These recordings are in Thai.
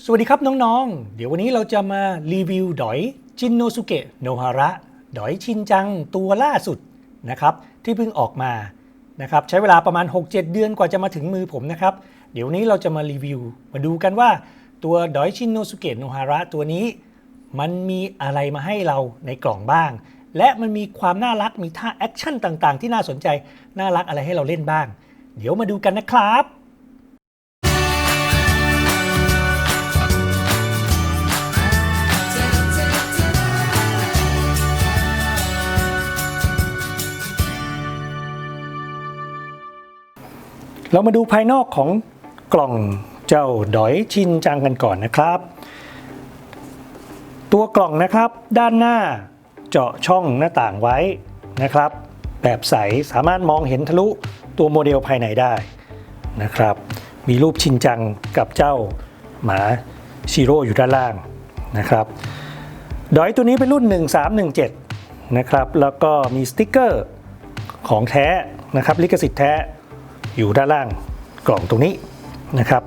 สวัสดีครับน้องๆ เดี๋ยววันนี้เราจะมารีวิวดอยจินโนสุเกะโนฮาระดอยชินจังตัวล่าสุดนะครับที่เพิ่งออกมานะครับใช้เวลาประมาณ 6-7 เดือนกว่าจะมาถึงมือผมนะครับ เดี๋ยววนนี้เราจะมารีวิว มาดูกันว่าตัวดอยชินโนสุเกะโนฮาระตัวนี้ มันมีอะไรมาให้เราในกล่องบ้าง และมันมีความน่ารักมีท่าแอคชั่นต่างๆ ที่น่าสนใจน่ารักอะไรให้เราเล่นบ้าง เดี๋ยวมาดูกันนะครับ เรามาดูภายนอกของกล่องเจ้าดอยชินจังกันก่อนนะครับ ตัวกล่องนะครับด้านหน้าเจาะช่องหน้าต่างไว้นะครับ แบบใสสามารถมองเห็นทะลุตัวโมเดลภายในได้นะครับ มีรูปชินจังกับเจ้าหมาชิโร่อยู่ด้านล่างนะครับดอยตัวนี้เป็นรุ่น 1317 นะครับ แล้วก็มีสติกเกอร์ของแท้นะครับ ลิขสิทธิ์แท้ อยู่ด้านล่างกล่องตรงนี้นะครับ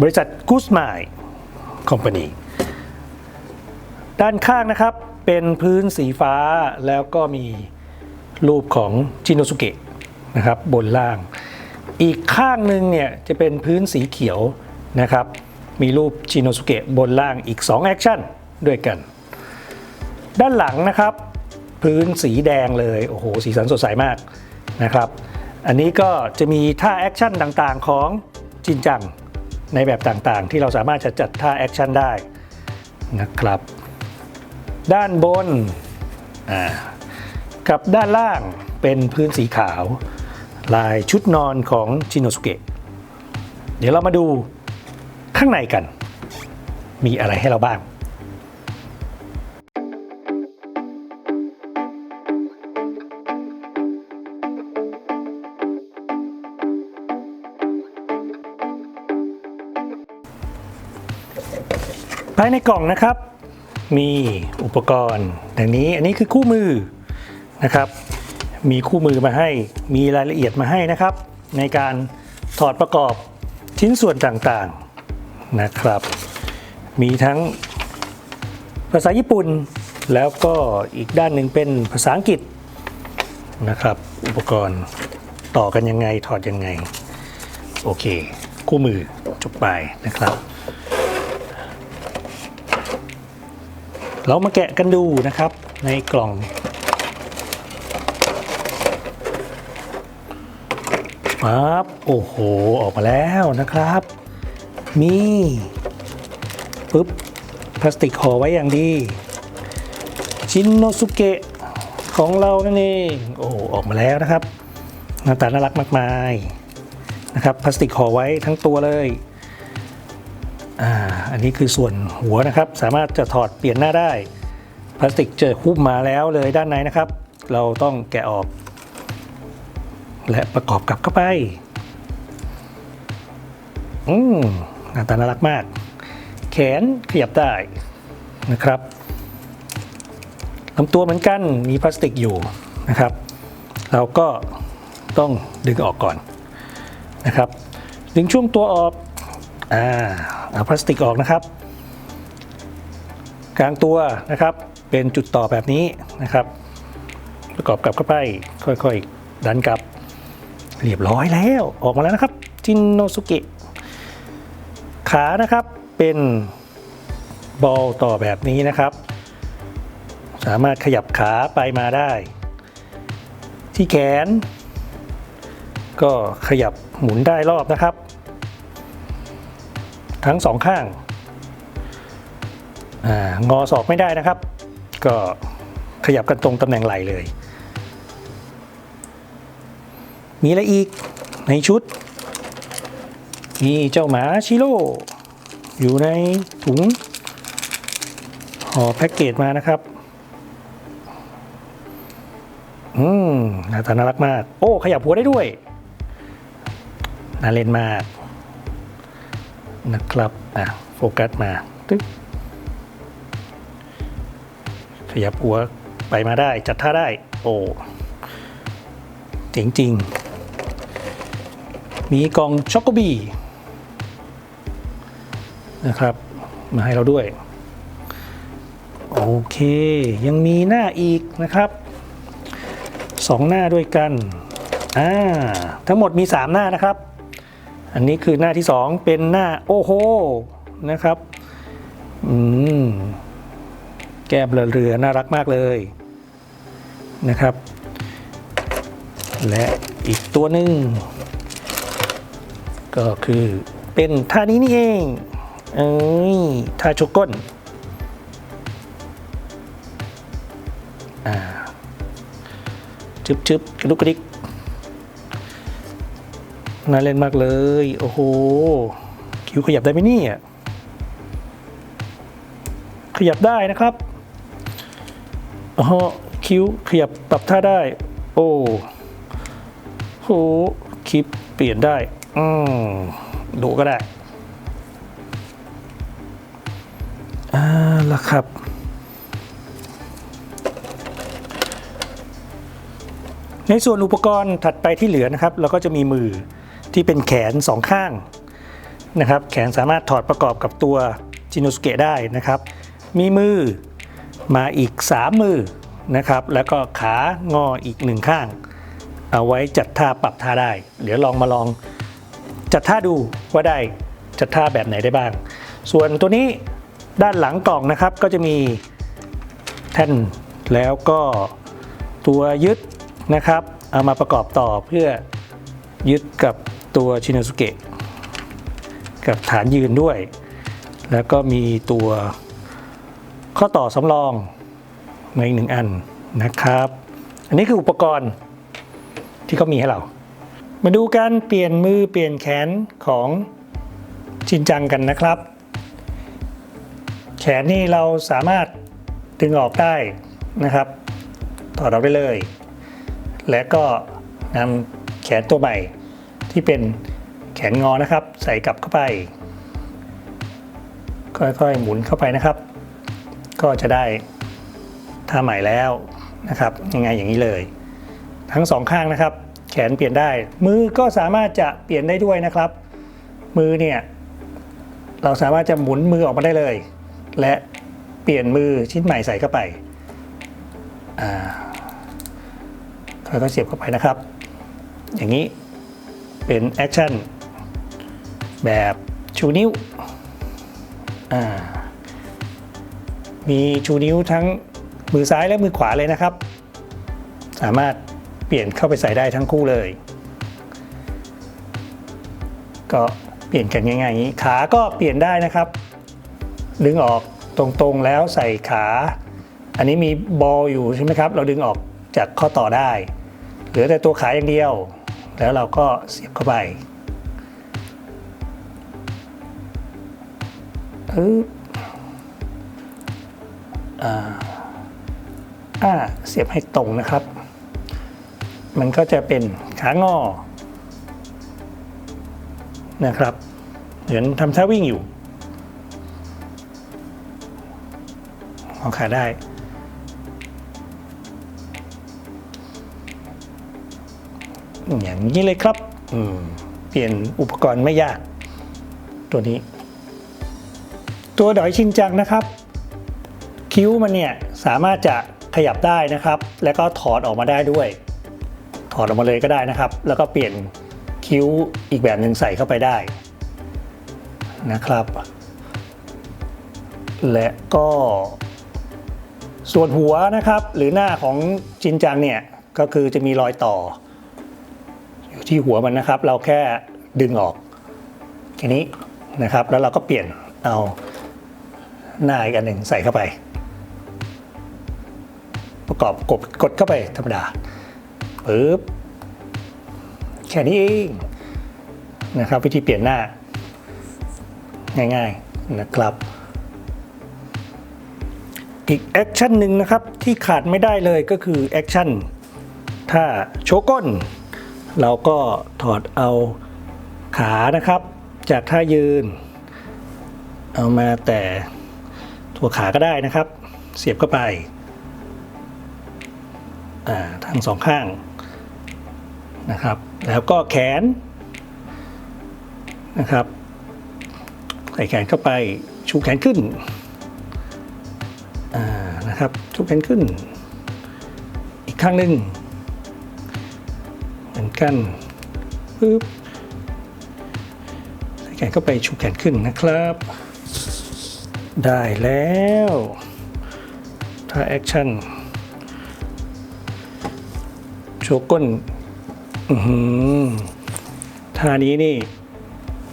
บริษัท g o o s m i l e Company ด้านข้างนะครับเป็นพื้นสีฟ้าแล้วก็มีรูปของจินโนสุเกะนะครับบนล่าง อีกข้างหนึ่งเนี่ยจะเป็นพื้นสีเขียวนะครับ มีรูปจินโนสุเกะบนล่างอีก 2 แอคชั่นด้วยกัน ด้านหลังนะครับ พื้นสีแดงเลย โอ้โห สีสันสดใสมากนะครับ อันนี้ก็จะมีท่าแอคชั่นต่างๆ ของจินจังในแบบต่างๆ ที่เราสามารถจะจัดท่าแอคชั่นได้นะครับ ด้านบนกับด้านล่างเป็นพื้นสีขาว ลายชุดนอนของชินโนสุเกะเดี๋ยวเรามาดูข้างในกัน มีอะไรให้เราบ้าง ภายในกล่องนะครับ มีอุปกรณ์ดังนี้อันนี้คือคู่มือนะครับ มีคู่มือมาให้มีรายละเอียดมาให้นะครับ ในการถอดประกอบชิ้นส่วนต่างๆนะครับ มีทั้งภาษาญี่ปุ่นแล้วก็อีกด้านหนึ่งเป็นภาษาอังกฤษนะครับ อุปกรณ์ต่อกันยังไงถอดยังไง โอเค คู่มือจบไปนะครับ เรามาแกะกันดูนะครับในกล่อง ปั๊บ โอ้โห ออกมาแล้วนะครับ มีปึ๊บ พลาสติกห่อไว้อย่างดี ชินโนสุเกะของเรานั่นเอง โอ้ออกมาแล้วนะครับหน้าตาน่ารักมากมายนะครับ พลาสติกห่อไว้ทั้งตัวเลย อ่าอันนี้คือส่วนหัวนะครับ สามารถจะถอดเปลี่ยนหน้าได้ พลาสติกเจอหุ้มมาแล้วเลยด้านในนะครับ เราต้องแกะออก และประกอบกลับเข้าไป อืมหน้าตาน่ารักมาก แขนขยับได้นะครับลำตัวเหมือนกันมีพลาสติกอยู่นะครับ เราก็ต้องดึงออกก่อนนะครับ ดึงช่วงตัวออกอ่า เอาพลาสติกออกนะครับ กลางตัวนะครับเป็นจุดต่อแบบนี้นะครับ ประกอบกลับเข้าไปค่อยๆดันกลับเรียบร้อยแล้วออกมาแล้วนะครับจินโนสุเกะขานะครับเป็นบอลต่อแบบนี้นะครับ สามารถขยับขาไปมาได้ ที่แขน ก็ขยับหมุนได้รอบนะครับ ทั้งสองข้างองอศอกไม่ได้นะครับ ก็ขยับกันตรงตำแหน่งไหลเลย มีอะไรอีกในชุดมีเจ้าหมาชิโร่อยู่ในถุงห่อแพ็กเกจมานะครับ อืมหน้าตาน่ารักมาก โอ้ ขยับหัวได้ด้วย น่าเล่นมาก นะครับอะโฟกัสมาตึ๊กขยับหัวไปมาได้จัดท่าได้ โอ้เจ๋งจริง มีกองช็อกโกบีนะครับ มาให้เราด้วย โอเค ยังมีหน้าอีกนะครับสองหน้าด้วยกันอ่าทั้งหมดมี3หน้านะครับ อันนี้คือหน้าที่ 2 เป็นหน้าโอ้โหนะครับอืมแก้มเรือน่ารักมากเลยนะครับ และอีกตัวหนึ่งก็คือเป็นท่านี้นี่เองเอ้ยท่าชกก้นอ่าชึบชึบกระดุกกระดิก น่าเล่นมากเลย โอ้โห คิวขยับได้ไหมนี่ยขยับได้นะครับอ๋อคิ้วขยับปรับท่าได้ โอ้โหคลิปเปลี่ยนได้ อืมดูก็ได้อ่าละครับ ในส่วนอุปกรณ์ถัดไปที่เหลือนะครับ เราก็จะมีมือ ที่เป็นแขนสองข้างนะครับ แขนสามารถถอดประกอบกับตัวจินโนสเกะได้นะครับ มีมือมาอีก 3 มือนะครับ แล้วก็ขางออีกหนึ่งข้าง เอาไว้จัดท่าปรับท่าได้ เดี๋ยวลองมาลองจัดท่าดูว่าได้จัดท่าแบบไหนได้บ้าง ส่วนตัวนี้ด้านหลังกล่องนะครับก็จะมีแท่นแล้วก็ตัวยึดนะครับ เอามาประกอบต่อเพื่อยึดกับ ตัวชิน o สุเกะกับฐานยืนด้วย แล้วก็มีตัวข้อต่อสำรองมาอีกหนึ่งอันนะครับ อันนี้คืออุปกรณ์ที่เขามีให้เรา มาดูการเปลี่ยนมือเปลี่ยนแขนของชินจังกันนะครับ แขนนี่เราสามารถดึงออกได้นะครับถอดออกได้เลย และก็นำแขนตัวใหม่ ที่เป็นแขนงอนะครับ ใส่กลับเข้าไป ค่อยๆหมุนเข้าไปนะครับ ก็จะได้ท่าใหม่แล้วนะครับ ยังไงอย่างนี้เลย ทั้งสองข้างนะครับ แขนเปลี่ยนได้ มือก็สามารถจะเปลี่ยนได้ด้วยนะครับ มือเนี่ยเราสามารถจะหมุนมือออกมาได้เลย และเปลี่ยนมือชิ้นใหม่ใส่เข้าไปค่อยๆเสียบเข้าไปนะครับ อย่างนี้ เป็นแอคชั่นแบบชูนิ้ว มีชูนิ้วทั้งมือซ้ายและมือขวาเลยนะครับ สามารถเปลี่ยนเข้าไปใส่ได้ทั้งคู่เลย ก็เปลี่ยนกันง่ายๆอย่างนี้ ขาก็เปลี่ยนได้นะครับ ดึงออกตรงๆแล้วใส่ขา อันนี้มีบอลอยู่ใช่ไหมครับ เราดึงออกจากข้อต่อได้ เหลือแต่ตัวขาอย่างเดียว แล้วเราก็เสียบเข้าไปปึ๊บอ่าอ่าเสียบให้ตรงนะครับ มันก็จะเป็นขางอ นะครับ เหมือนทำท่าวิ่งอยู่เอาขาได้ อย่างนี้เลยครับอืมเปลี่ยนอุปกรณ์ไม่ยาก ตัวนี้ ตัวดอยชินจังนะครับ คิ้วมันเนี่ยสามารถจะขยับได้นะครับ แล้วก็ถอดออกมาได้ด้วย ถอดออกมาเลยก็ได้นะครับ แล้วก็เปลี่ยนคิ้วอีกแบบหนึ่งใส่เข้าไปได้นะครับ และก็ส่วนหัวนะครับ หรือหน้าของจินจังเนี่ยก็คือจะมีรอยต่ออยู่ ที่หัวมันนะครับ เราแค่ดึงออกแค่นี้นะครับ แล้วเราก็เปลี่ยนเอาหน้าอีกอันหนึ่งใส่เข้าไป ประกอบกดกดเข้าไปธรรมดาปึ๊บแค่นี้เองนะครับ วิธีเปลี่ยนหน้า ง่ายๆนะครับ อีกแอคชั่นหนึ่งนะครับที่ขาดไม่ได้เลยก็คือแอคชั่นถ้าโชก้น เราก็ถอดเอาขานะครับ จากท่ายืน เอามาแต่ตัวขาก็ได้นะครับ เสียบเข้าไปาทั้งสองข้างนะครับ แล้วก็แขนนะครับ ใส่แขนเข้าไปชูแขนขึ้นนะครับชูแขนขึ้น อีกข้างหนึ่ง กันปึ๊บใส่แขนเข้าไปชูแขนขึ้นนะครับ ได้แล้วท่าแอคชั่นโชว์ก้นอือหือท่านี้นี่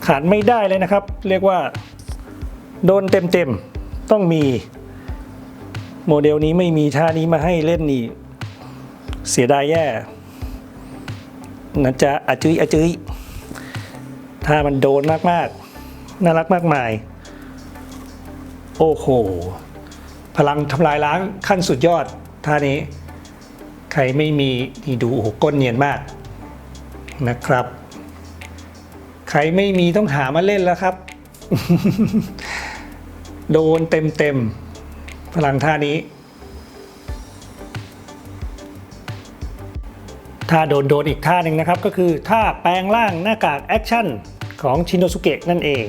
ขาดไม่ได้เลยนะครับ เรียกว่า โดนเต็มๆ ต้องมี โมเดลนี้ไม่มีท่านี้มาให้เล่นนี่ เสียดายแย่ นจะอาจุยอาจุยถ้ามันโดนมากๆ น่ารักมากมาย โอ้โห พลังทำลายล้างขั้นสุดยอดท่านี้ ใครไม่มีนี่ดูโอ้โหก้นเนียนมากนะครับ ใครไม่มีต้องหามาเล่นแล้วครับ โดนเต็มเต็มๆพลังท่านี้ ท่าโดนโดนอีกท่าหนึ่งนะครับ ก็คือท่าแปลงร่างหน้ากากแอคชั่นของชินโนสุเกะนั่นเอง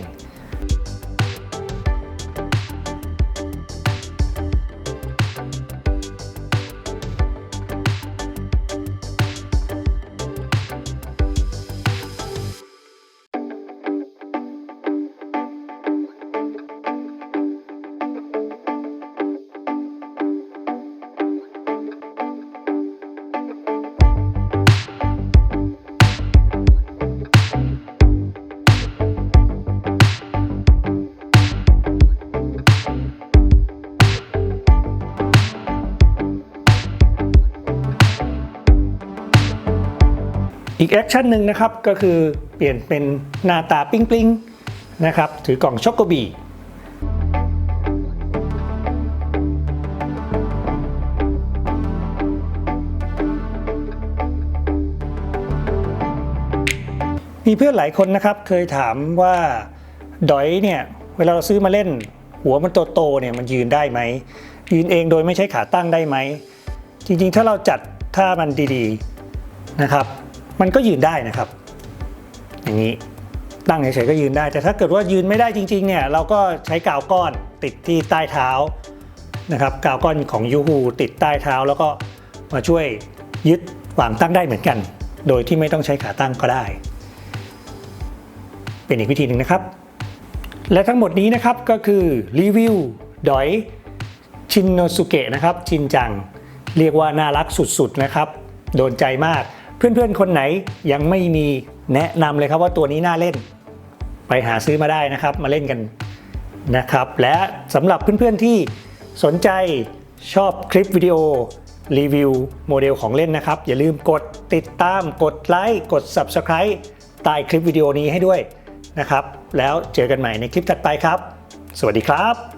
แอคชั่นหนึ่งนะครับก็คือเปลี่ยนเป็นหน้าตาปิ้งปลิงนะครับถือกล่องช็อกโกบีมีเพื่อนหลายคนนะครับเคยถามว่าดอยเนี่ยเวลาเราซื้อมาเล่น หัวมันโตๆเนี่ยมันยืนได้ไหม ยืนเองโดยไม่ใช้ขาตั้งได้ไหม จริงๆ ถ้าเราจัดท่ามันดีๆนะครับ มันก็ยืนได้นะครับ อย่างนี้ตั้งเฉยๆก็ยืนได้ แต่ถ้าเกิดว่ายืนไม่ได้จริงๆเนี่ยเราก็ใช้กาวก้อนติดที่ใต้เท้านะครับกาวก้อนของยูฮูติดใต้เท้า แล้วก็มาช่วยยึดวางตั้งได้เหมือนกัน โดยที่ไม่ต้องใช้ขาตั้งก็ได้ เป็นอีกวิธีหนึ่งนะครับ และทั้งหมดนี้นะครับก็คือรีวิวดอยชินโนสุเกะนะครับชินจัง เรียกว่าน่ารักสุดๆนะครับ โดนใจมาก เพื่อนๆ คนไหนยังไม่มีแนะนำเลยครับว่าตัวนี้น่าเล่น ไปหาซื้อมาได้นะครับ มาเล่นกันนะครับ และสำหรับเพื่อนๆที่สนใจชอบคลิปวิดีโอรีวิวโมเดลของเล่นนะครับ อย่าลืมกดติดตามกดไลค์กด Subscribe ใต้คลิปวิดีโอนี้ให้ด้วยนะครับ แล้วเจอกันใหม่ในคลิปถัดไปครับ สวัสดีครับ